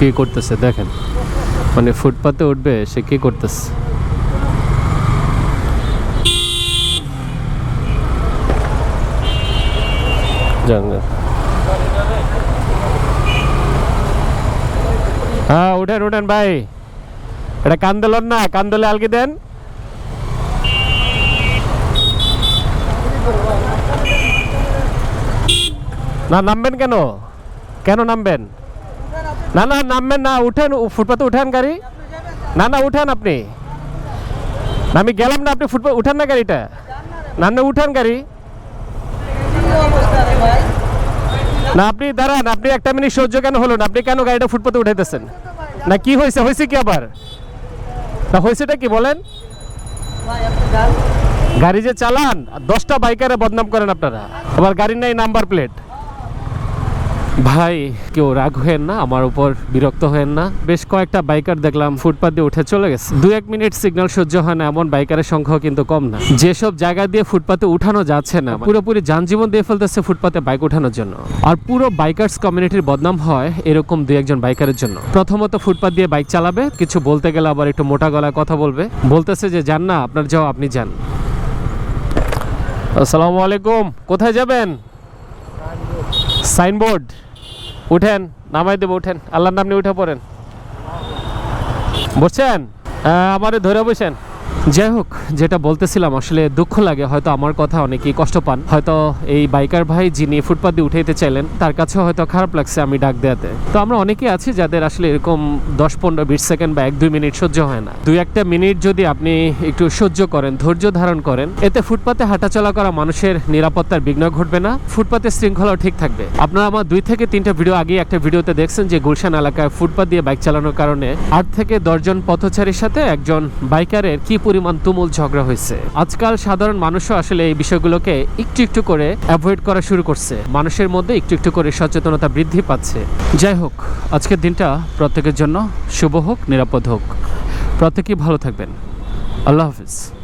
কি করতেছে দেখেন। মানে ফুটপাতে উঠবে, সে কি করতেছে? হ্যাঁ উঠেন উঠেন ভাই। এটা কান্দোলন না, কান্দোলে আলগি দেন। না, নামবেন কেন? কেন নামবেন? না না, নামবেন না, উঠেন ফুটপাতে উঠেন গাড়ি। না না, উঠেন আপনি। আমি গেলাম না, আপনি ফুটপাত উঠেন না গাড়িটা। না না, উঠেন গাড়ি। না, আপনি দাঁড়ান, আপনি একটা মিনিট সহ্য কেন হলো না? আপনি কেন গাড়িটা ফুটপাতে উঠাইতেছেন? না, কি হয়েছে? হয়েছে কি আবার? না, হয়েছেটা কি বলেন? গাড়ি যে চালান, দশটা বাইকারে বদনাম করেন আপনারা। আবার গাড়ির নাই নাম্বার প্লেট। ভাই, কেউ রাগ হয়েন না? আমার উপর বিরক্ত হয়েন না? বেশ কয়েকটা বাইকার দেখলাম ফুটপাথ দিয়ে উঠে চলে গেছে। দু এক মিনিট সিগন্যাল সহ্য হয় না, এমন বাইকারের সংখ্যাও কিন্তু কম না। যেসব জায়গা দিয়ে ফুটপাতে উঠানো যাচ্ছে না, পুরোপুরি যানজীবন দিয়ে ফেলতেছে ফুটপাতে বাইক উঠানোর জন্য। আর পুরো বাইকার্স কমিউনিটির বদনাম হয় এরকম দু একজন বাইকারের জন্য। প্রথমত ফুটপাত দিয়ে বাইক চালাবে, কিছু বলতে গেলে আবার একটু মোটা গলায় কথা বলবে। বলতেছে যে, যান না, আপনার যাও আপনি যান। আসসালামু আলাইকুম, কোথায় যাবেন? সাইনবোর্ড। উঠেন নামাই দেবো উঠেন। আল্লাহর নাম নিয়ে উঠে পড়েন। বসছেন? আমারে ধরে বসেন। যাই হোক, যেটা বলতেছিলাম, আসলে দুঃখ লাগে, হয়তো আমার কথা অনেকেই কষ্ট পান। হয়তো এই বাইকার ভাই যিনি ফুটপাত দিয়ে উঠাইতে চাইলেন, তার কাছে হয়তো খারাপ লাগছে আমি ডাক দেয়াতে। তো আমরা অনেকেই আছি যাদের আসলে এরকম দশ, পনেরো, বিশ সেকেন্ড বা এক, দুই মিনিট সহ্য হয় না। দুই, একটা মিনিট যদি আপনি একটু সহ্য করেন, ধৈর্য ধারণ করেন, এতে ফুটপাতে হাঁটাচলা করা মানুষের নিরাপত্তার বিঘ্ন ঘটবে না, ফুটপাতে শৃঙ্খলাও ঠিক থাকবে। আপনারা আমার দুই থেকে তিনটা ভিডিও আগে একটা ভিডিওতে দেখছেন যে গুলশান এলাকায় ফুটপাত দিয়ে বাইক চালানোর কারণে আট থেকে দশজন পথচারীর সাথে একজন বাইকারের কি পরিমাণ তুমুল ঝগড়া হয়েছে। আজকাল সাধারণ মানুষও আসলে এই বিষয়গুলোকে একটু একটু করে অ্যাভয়েড করা শুরু করছে। মানুষের মধ্যে একটু একটু করে সচেতনতা বৃদ্ধি পাচ্ছে। যাই হোক, আজকের দিনটা প্রত্যেকের জন্য শুভ হোক, নিরাপদ হোক। প্রত্যেকেই ভালো থাকবেন। আল্লাহ হাফিজ।